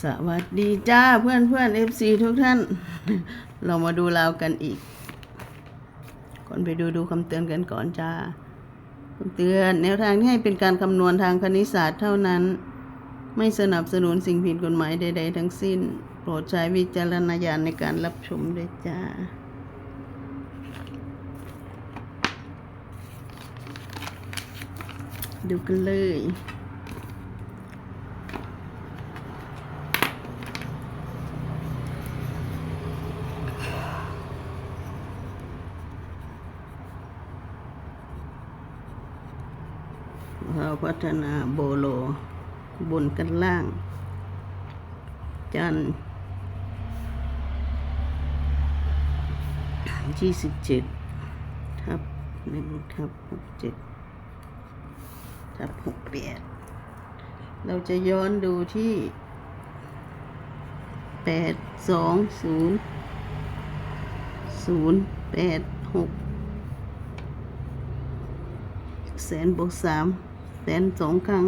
สวัสดีจ้าเพื่อนเพื่อนเอฟซีทุกท่าน เรามาดูลาวกันอีก ก่อนไปดูดูคำเตือนกันก่อนจ้าคำเตือนแนวทางที่ให้เป็นการคำนวณทางคณิตศาสตร์เท่านั้น ไม่สนับสนุนสิ่งผิดกฎหมายใด ๆ ทั้งสิ้น โปรดใช้วิจารณญาณในการรับชมด้วยจ้าดูกันเลย ฒนาโบโล บนกันล่าง จันที่สิบเจ็ดทับหนึ่งทับหกเจ็ดทับหกแปดเราจะย้อนดูที่แปดสองศูนย์ศูนย์แปดหกแสนบวกสาม แสนสองครั้ง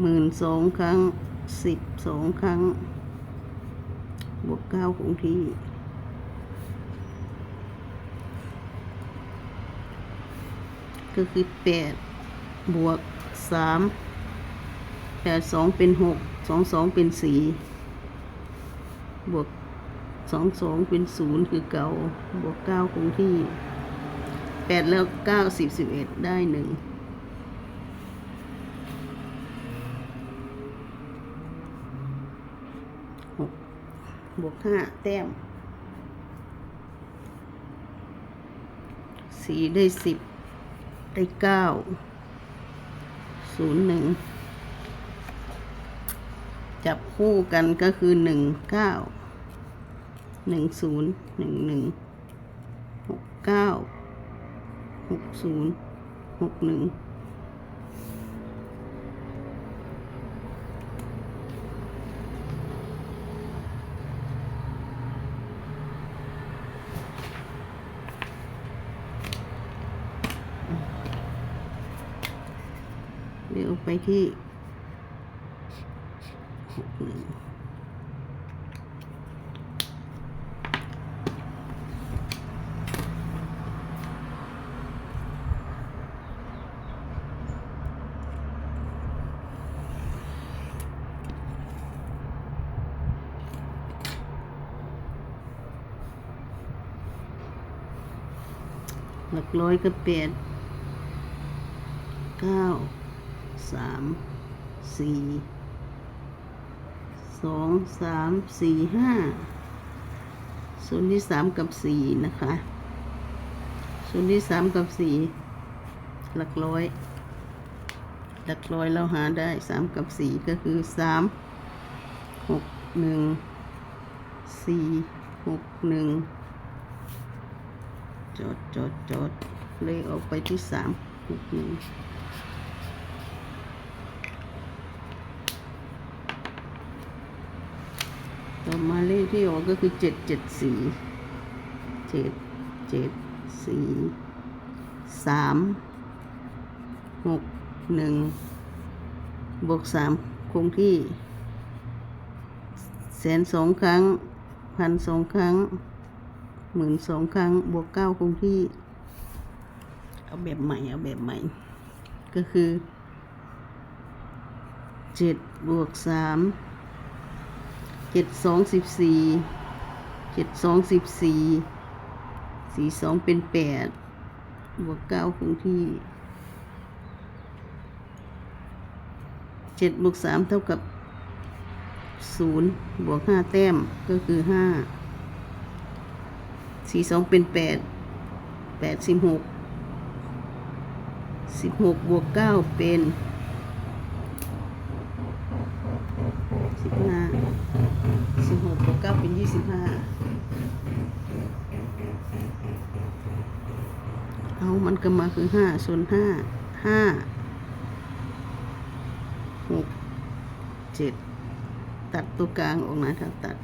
หมื่นสองครั้งสิบสองครั้ง บวกเก้าคงที่ก็คือแปดบวกสามแปดสองเป็นหกสองสองเป็นสี่บวกสองสองเป็นศูนย์คือเก่าบวกเก้าคงที่แปดแล้วเก้าสิบสิบเอ็ดได้หนึ่งหก บวกห้าแต้มสี่ได้สิบได้เก้าศูนย์หนึ่งจับคู่กันก็คือหนึ่งเก้าหนึ่งศูนย์หนึ่งหนึ่งหกเก้าหกศูนย์หกหนึ่ง ไปที่หกหนึ่งหลักร้อยก็แปดเก้า สามสี่สองสามสี่ห้าส่วนที่สามกับสี่นะคะ ส่วนที่สามกับสี่หลักร้อย หลักร้อยเราหาได้สามกับสี่ก็คือสามหกหนึ่งสี่หกหนึ่งจดจดจดเลยออกไปที่สามหกหนึ่ง ต่อมาเลขที่ออกก็คือเจ็ดเจ็ดสี่เจ็ดเจ็ดสี่สามหกหนึ่งบวกสามคงที่แสนสองครั้งพันสองครั้งหมื่นสองครั้งบวกเก้าคงที่ เอาแบบใหม่ เอาแบบใหม่ ก็คือเจ็ดบวกสาม เจ็ดสองสิบสี่เจ็ดสองสิบสี่สี่สองเป็นแปดบวกเก้าคงที่เจ็ดบวกสามเท่ากับศูนย์บวกห้าแต้มก็คือห้าสี่สองเป็นแปดแปดสิบหกสิบหกบวกเก้าเป็นสิบห้า สิบหกบวกเก้าเป็นยี่สิบห้า เอา มันก็มาคือห้าส่วนห้าห้าหกเจ็ดตัดตัวกลางออกนะถ้าตัด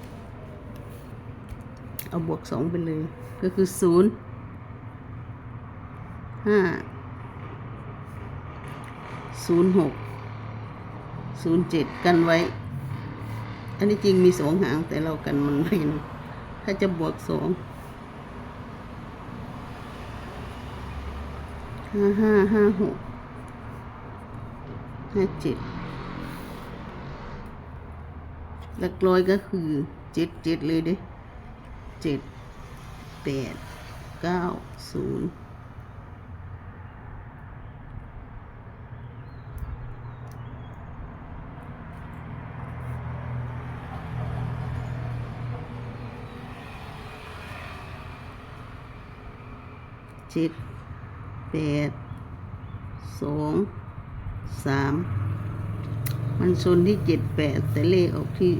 เอาบวกสองไปเลย ก็คือศูนย์ห้าศูนย์หกศูนย์เจ็ดกันไว้ อันนี้จริงมีสองหางแต่เรากันมันไม่นะถ้าจะบวกสอง ห้าห้าห้าหกห้าเจ็ดหลักร้อยก็คือเจ็ดเจ็ดเลยเด้เจ็ดแปดเก้าศูนย์เจ็ด แปดสองสามมันชนที่เจ็ดแปดแต่เลขออกที่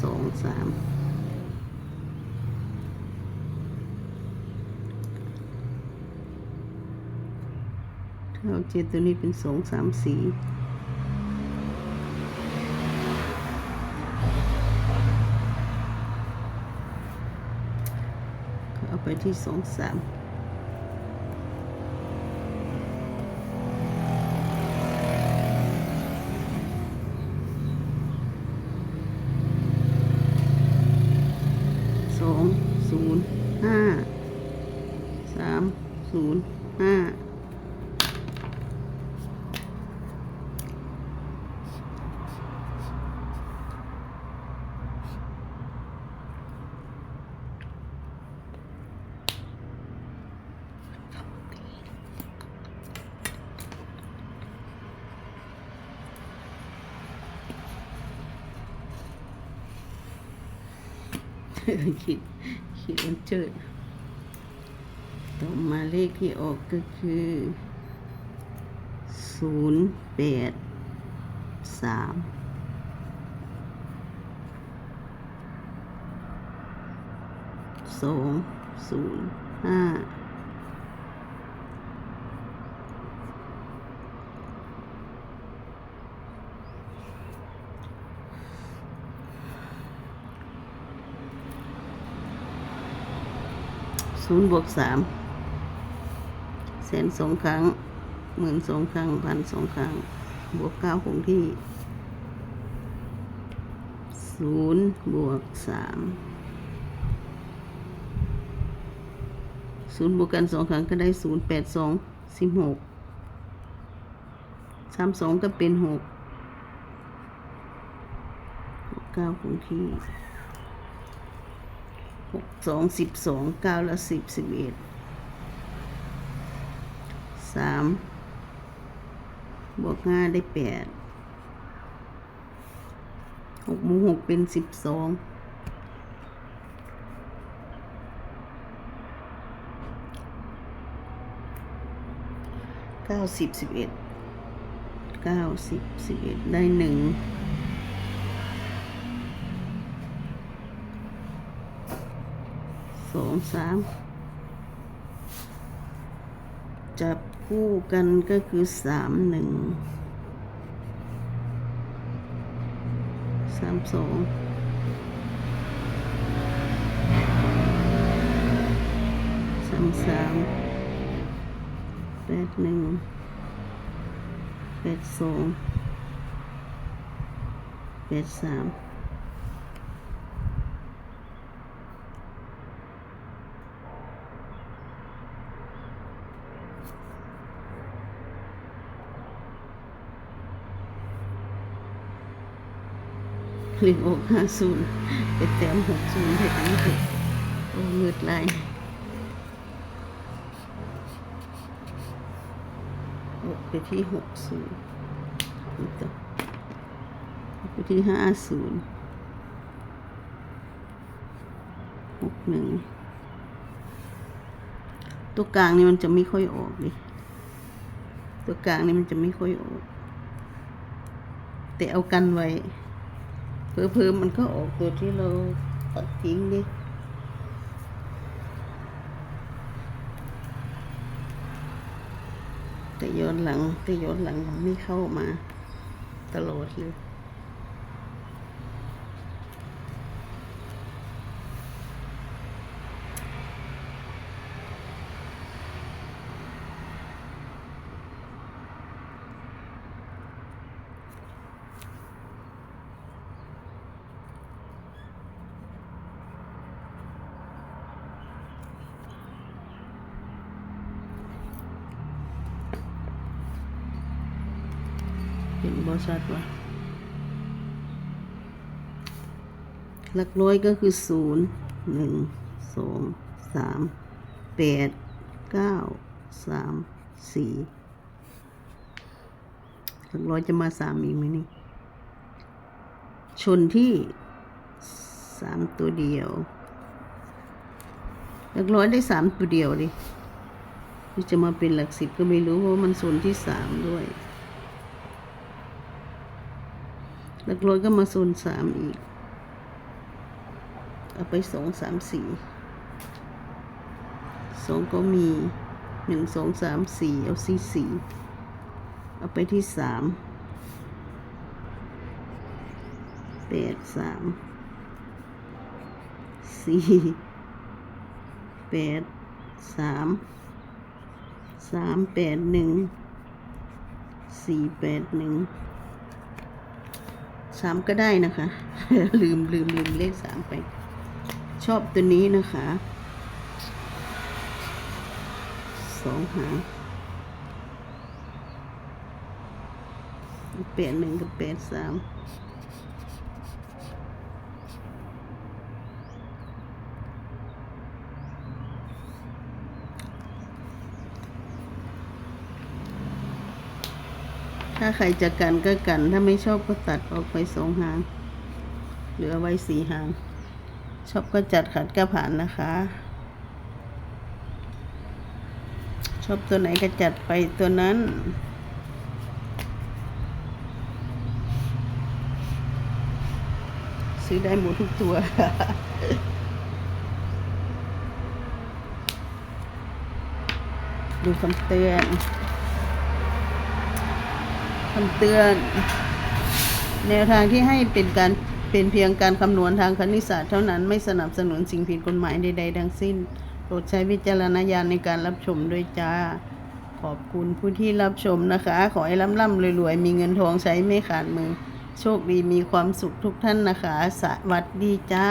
สองสามเท่าเจ็ดตัวนี้เป็นสองสามสี่เอาไปที่สองสาม สองศูนย์ห้าสาม ศูนย์ห้าคิดคิดวันเจิด ต่อมาเลขที่ออกก็คือศูนย์แปดสามสองศูนย์ห้าศูนย์บวกสาม สนสองครั้งหมื่นสองครั้งพันสองครั้ง บวกเก้าคงที่ศูนย์บวกสามศูนย์บวกกันสองครั้งก็ได้ศูนย์แปดสองสิบหกสามสองก็เป็นหกบวกเก้าคงที่หกสองสิบสองเก้าละสิบสิบเอ็ด สามบวกห้าได้แปดหกหมูหกเป็นสิบสองเก้าสิบสิบเอ็ดเก้าสิบสิบเอ็ดได้หนึ่งสองสามจับ คู่กันก็คือสามหนึ่งสามสองสามสามแปดหนึ่งแปดสองแปดสาม หรืออกห้าศูนย์ไปเต็มหกศูนย์ให้ทั้งหมโอ้มืดไรออกไปที่หกศูนย์ต่อไปที่ห้าศูนย์หกหนึ่งตัวกลางนี่มันจะไม่ค่อยออกดิตัวกลางนี่มันจะไม่ค่อยออก แต่เอากันไว้ เพิ่มๆมันก็ออกตัวที่เราตัดทิ้งดิแต่ย้อนหลังแต่ย้อนหลังมันไม่เข้ามา ตลอดเลย เป็นบอสัตวะหลักร้อยก็คือศูนย์หนึ่งสองสามแปดเก้าสามสี่หลักร้อยจะมาสามอีกไหมนี่ ชนที่สามตัวเดียว หลักร้อยได้สามตัวเดียวดิที่จะมาเป็นหลักสิบก็ไม่รู้เพราะมันส่วนที่สามด้วย หลักร้อยก็มาโซนสามอีก เอาไปสองสามสี่สองก็มีหนึ่งสองสามสี่เอาสี่สี่เอาไปที่สามแปดสามสี่แปดสามสามแปดหนึ่งสี่แปดหนึ่ง สามก็ได้นะคะ ลืมลืมลืมเลขสามไป ชอบตัวนี้นะคะสองหางแปดหนึ่งกับแปดสาม ถ้าใครจะกันก็กัน ถ้าไม่ชอบก็ตัดออกไปสองหาง เหลือไว้สี่หาง ชอบก็จัดขัดก็ผ่านนะคะ ชอบตัวไหนก็จัดไปตัวนั้นซื้อได้หมดทุกตัว ดูคำเตือน คำเตือน แนวทางที่ให้เป็นการเป็นเพียงการคำนวณทางคณิตศาสตร์เท่านั้นไม่สนับสนุนสิ่งผิดกฎหมายใดๆทั้งสิ้น โปรดใช้วิจารณญาณในการรับชมด้วยจ้า ขอบคุณผู้ที่รับชมนะคะ ขอให้ร่ำๆรวยๆ มีเงินทองใช้ไม่ขาดมือ โชคดีมีความสุขทุกท่านนะคะ สวัสดีจ้า